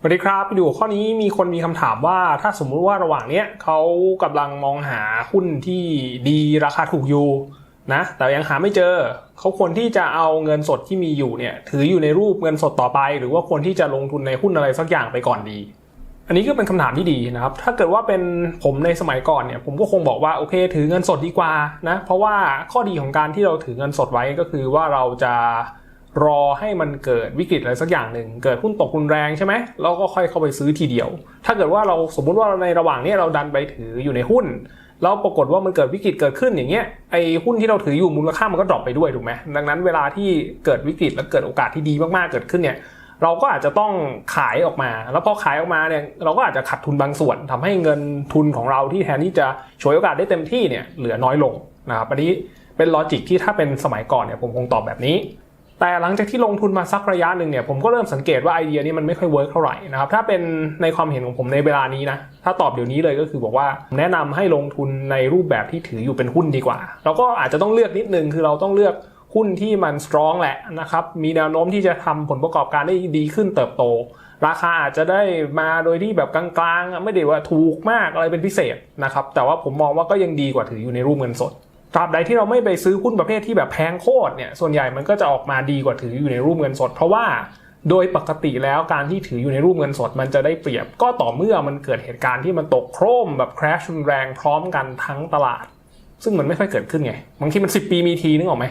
สวัสดีครับไปดูข้อนี้มีคนมีคำถามว่าถ้าสมมุติว่าระหว่างเนี้ยเขากำลังมองหาหุ้นที่ดีราคาถูกอยู่นะแต่ยังหาไม่เจอ เขาควรที่จะเอาเงินสดที่มีอยู่เนี่ยถืออยู่ในรูปเงินสดต่อไป หรือว่าควรที่จะลงทุนในหุ้นอะไรสักอย่างไปก่อนดี อันนี้ก็เป็นคำถามที่ดีนะครับ ถ้าเกิดว่าเป็นผมในสมัยก่อนเนี่ยผมก็คงบอกว่าโอเค ถือเงินสดดีกว่านะเพราะว่าข้อดีของการที่เราถือเงินสดไว้ก็คือว่าเราจะ รอให้มันเกิดวิกฤตอะไรสักอย่างหนึ่งเกิดหุ้นตกรุนแรงใช่ไหมเราก็ค่อยเข้าไปซื้อทีเดียว ถ้าเกิดว่าเราสมมุติว่าในระหว่างนี้เราดันไปถืออยู่ในหุ้นแล้วปรากฏว่ามันเกิดวิกฤตเกิดขึ้นอย่างเงี้ยไอ้หุ้นที่เราถืออยู่มูลค่ามันก็ดรอปไปด้วยถูกไหมดังนั้นเวลาที่เกิดวิกฤตและเกิดโอกาสที่ดีมากๆเกิดขึ้นเนี่ยเราก็อาจจะต้องขายออกมา แล้วพอขายออกมาเนี่ยเราก็อาจจะขาดทุนบางส่วนทำให้เงินทุนของเราที่แทนที่จะฉวยโอกาสได้เต็มที่เนี่ยเหลือน้อยลงนะครับอันนี้เป็นลอจิกที่ถ้าเป็นสมัยก่อนเนี่ยผมคงตอบแบบนี้ แต่หลังจากที่ลงทุนมาสักระยะหนึ่งเนี่ยผมก็เริ่มสังเกตว่าไอเดียนี้มันไม่ค่อยเวิร์กเท่าไหร่นะครับถ้าเป็นในความเห็นของผมในเวลานี้นะถ้าตอบเดี๋ยวนี้เลยก็คือบอกว่าแนะนำให้ลงทุนในรูปแบบที่ถืออยู่เป็นหุ้นดีกว่าเราก็อาจจะต้องเลือกนิดนึงคือเราต้องเลือกหุ้นที่มันสตรองแหละนะครับมีแนวโน้มที่จะทำผลประกอบการได้ดีขึ้นเติบโต ราคาอาจจะได้มาโดยที่แบบกลางๆ ไม่ได้ว่าถูกมากอะไรเป็นพิเศษนะครับแต่ว่าผมมองว่าก็ยังดีกว่าถืออยู่ในรูปเงินสด ตราบใดที่เราไม่ไปซื้อหุ้นประเภทที่แบบแพงโคตรเนี่ยส่วนใหญ่มันก็จะออกมาดีกว่าถืออยู่ในรูปเงินสด เพราะว่าโดยปกติแล้วการที่ถืออยู่ในรูปเงินสดมันจะได้เปรียบ ก็ต่อเมื่อมันเกิดเหตุการณ์ที่มันตกโครมแบบคราชรุนแรงพร้อมกันทั้งตลาด ซึ่งมันไม่ค่อยเกิดขึ้นไงบางทีมัน 10 ปีมีทีนึกออกไหม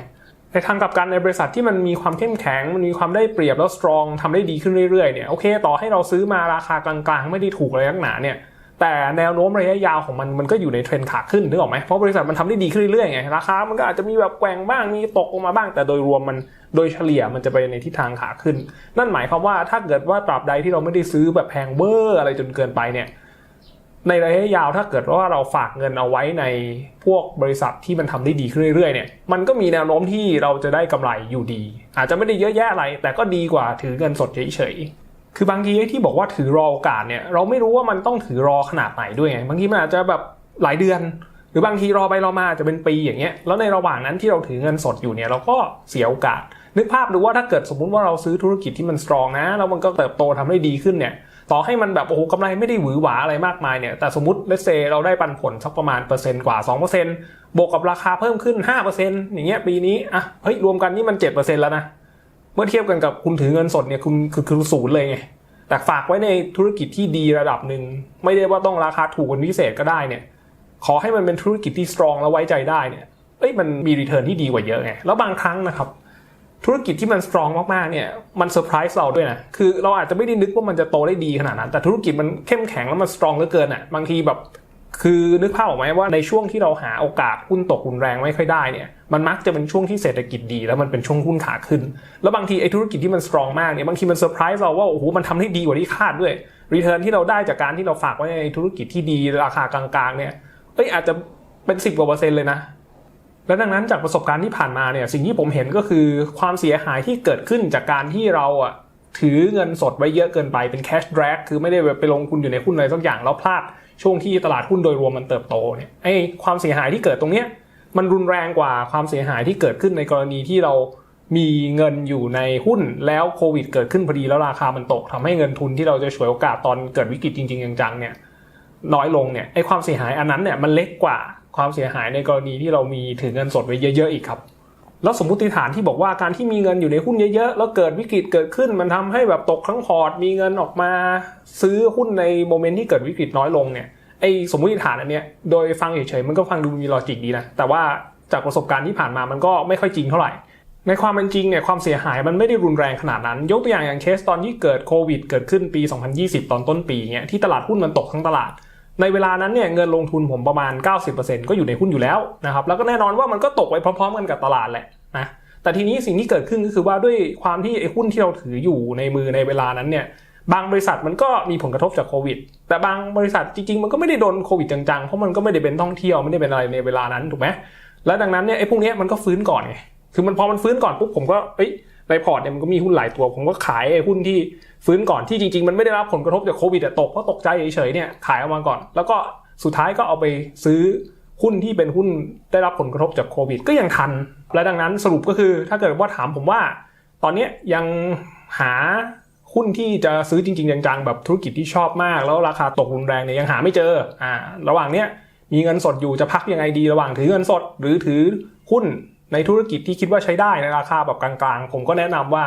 ในทางกลับกันในบริษัทที่มันมีความเข้มแข็งมันมีความได้เปรียบแล้วสตรองทำได้ดีขึ้นเรื่อยๆเนี่ยโอเค ต่อให้เราซื้อมาราคากลางๆ ไม่ได้ถูกอะไรนักหนาเนี่ย แต่แนวโน้มระยะยาวของมันมันก็อยู่ในเทรนด์ขาขึ้นนึกออกไหมเพราะบริษัทมันทำได้ดีขึ้นเรื่อยๆไงราคามันก็อาจจะมีแบบแกว่งบ้างมีตกลงมาบ้าง แต่โดยรวมมันโดยเฉลี่ยมันจะไปในทิศทางขาขึ้น นั่นหมายความว่าถ้าเกิดว่าตราบใดที่เราไม่ได้ซื้อแบบแพงเบอร์อะไรจนเกินไปเนี่ยในระยะยาวถ้าเกิดว่าเราฝากเงินเอาไว้ในพวกบริษัทที่มันทำได้ดีขึ้นเรื่อยๆเนี่ยมันก็มีแนวโน้มที่เราจะได้กำไรอยู่ดี อาจจะไม่ได้เยอะแยะอะไร แต่ก็ดีกว่าถือเงินสดเฉยๆ คือบางทีที่บอกว่าถือรอโอกาสเนี่ยเราไม่รู้ว่ามันต้องถือรอขนาดไหนด้วยไงบางทีมันอาจจะแบบหลายเดือน หรือบางทีรอไปรอมาจะเป็นปีอย่างเงี้ยแล้วในระหว่างนั้นที่เราถือเงินสดอยู่เนี่ยเราก็เสียโอกาส นึกภาพดูว่าถ้าเกิดสมมุติว่าเราซื้อธุรกิจที่มันสตรองนะ แล้วมันก็เติบโตทำได้ดีขึ้นเนี่ยต่อให้มันแบบโอ้โหกำไรไม่ได้หวือหวาอะไรมากมายเนี่ยแต่สมมติเลสเซเราได้ปันผลสักประมาณเปอร์เซ็นต์กว่า 2%บวกกับราคาเพิ่มขึ้น 5%อย่างเงี้ยปีนี้อะเฮ้ยรวมกันนี่มัน 7%แล้วนะ เมื่อเทียบกันกับคุณถือเงินสดเนี่ยคุณคือคือศูนย์เลยไงแต่ฝากไว้ในธุรกิจที่ดีระดับหนึ่งไม่ได้ว่าต้องราคาถูกเป็นพิเศษก็ได้เนี่ย ขอให้มันเป็นธุรกิจที่สตรองแล้วไว้ใจได้เนี่ยเอ้ยมันมีรีเทิร์นที่ดีกว่าเยอะไงแล้วบางครั้งนะครับธุรกิจที่มันสตรองมากๆเนี่ยมันเซอร์ไพรส์เราด้วยนะคือเราอาจจะไม่ได้นึกว่ามันจะโตได้ดีขนาดนั้น แต่ธุรกิจมันเข้มแข็งแล้วมันสตรองเหลือเกินอะบางทีแบบ คือนึกภาพออกไหมว่าในช่วงที่เราหาโอกาสหุ้นตกรุนแรงไม่ค่อยได้เนี่ยมันมักจะเป็นช่วงที่เศรษฐกิจดี แล้วมันเป็นช่วงหุ้นขาขึ้น แล้วบางทีไอ้ธุรกิจที่มันสตรองมากเนี่ยบางทีมันเซอร์ไพรส์เราว่าโอ้โหมันทำได้ดีกว่าที่คาดด้วยรีเทิร์นที่เราได้จากการที่เราฝากไว้ในธุรกิจที่ดีราคากลางๆเนี่ยเอ้ยอาจจะเป็นสิบกว่าเปอร์เซ็นต์เลยนะและดังนั้นจากประสบการณ์ที่ผ่านมาเนี่ยสิ่งที่ผมเห็นก็คือความเสียหายที่เกิดขึ้นจากการที่เราอะถือเงินสดไว้เยอะเกินไปเป็น cash drag คือไม่ได้ไปลงทุนอยู่ในหุ้นอะไรสักอย่างแล้วพลาด ช่วงที่ตลาดหุ้นโดยรวมมันเติบโตเนี่ยไอ้ความเสียหายที่เกิดตรงเนี้ยมันรุนแรงกว่าความเสียหายที่เกิดขึ้นในกรณีที่เรามีเงินอยู่ในหุ้นแล้วโควิดเกิดขึ้นพอดีแล้วราคามันตกทำให้เงินทุนที่เราจะฉวยโอกาสตอนเกิดวิกฤตจริงๆจังๆเนี่ยน้อยลงเนี่ยไอ้ความเสียหายอันนั้นเนี่ยมันเล็กกว่าความเสียหายในกรณีที่เรามีถือเงินสดไว้เยอะๆอีกครับ แล้วสมมติฐานที่บอกว่าการที่มีเงินอยู่ในหุ้นเยอะๆ แล้วเกิดวิกฤตเกิดขึ้น มันทำให้แบบตกทั้งพอร์ตมีเงินออกมาซื้อหุ้นในโมเมนต์ที่เกิดวิกฤตน้อยลงเนี่ยไอ้สมมติฐานอันเนี้ยโดยฟังเฉยๆมันก็ฟังดูมีลอจิกดีนะแต่ว่าจากประสบการณ์ที่ผ่านมามันก็ไม่ค่อยจริงเท่าไหร่ ในความเป็นจริงเนี่ยความเสียหายมันไม่ได้รุนแรงขนาดนั้น ยกตัวอย่างอย่างเคสตอนที่เกิดโควิด เกิดขึ้นปี 2020 ตอนต้นปีเนี่ยที่ตลาดหุ้นมันตกทั้งตลาด ในเวลานั้นเนี่ยเงินลงทุนผมประมาณ 90%ก็อยู่ในหุ้นอยู่แล้วนะครับแล้วก็แน่นอนว่ามันก็ตกไปพร้อมๆกันกับตลาดแหละนะแต่ทีนี้สิ่งที่เกิดขึ้นก็คือว่าด้วยความที่ไอ้หุ้นที่เราถืออยู่ในมือในเวลานั้นเนี่ยบางบริษัทมันก็มีผลกระทบจากโควิด แต่บางบริษัทจริงๆ มันก็ไม่ได้โดนโควิดจังๆ เพราะมันก็ไม่ได้เป็นท่องเที่ยวไม่ได้เป็นอะไรในเวลานั้นถูกไหมและดังนั้นเนี่ยไอ้พวกนี้มันก็ฟื้นก่อนไงคือมันพอมันฟื้นก่อนปุ๊บผมก็เอ้ย ในพอร์ตเนี่ยมันก็มีหุ้นหลายตัว ผมก็ขายหุ้นที่ฟื้นก่อนที่จริงๆ มันไม่ได้รับผลกระทบจากโควิดแต่ตกเพราะตกใจเฉยๆเนี่ยขายออกมาก่อน แล้วก็สุดท้ายก็เอาไปซื้อหุ้นที่เป็นหุ้นได้รับผลกระทบจากโควิด ก็ยังทัน และดังนั้นสรุปก็คือถ้าเกิดว่าถามผมว่า ตอนนี้ยังหาหุ้นที่จะซื้อจริงๆจังๆแบบธุรกิจที่ชอบมาก แล้วราคาตกรุนแรงเนี่ยยังหาไม่เจออ่าระหว่างเนี้ยมีเงินสดอยู่จะพักยังไงดีระหว่างถือเงินสด หรือถือหุ้น ในธุรกิจที่คิดว่าใช้ได้ในราคาแบบกลางๆ ผมก็แนะนำว่า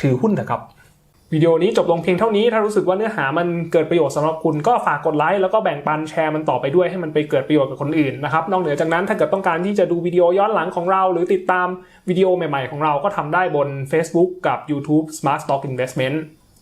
ถือหุ้นเถอะครับ วิดีโอนี้จบลงเพียงเท่านี้ถ้ารู้สึกว่าเนื้อหามันเกิดประโยชน์สำหรับคุณก็ฝากกดไลค์แล้วก็แบ่งปันแชร์มันต่อไปด้วยให้มันไปเกิดประโยชน์กับคนอื่นนะครับนอกเหนือจากนั้นถ้าเกิดต้องการที่จะดูวิดีโอย้อนหลังของเรา หรือติดตามวิดีโอใหม่ๆ ของเราก็ทำได้บน Facebook กับ YouTube Smart Stock Investment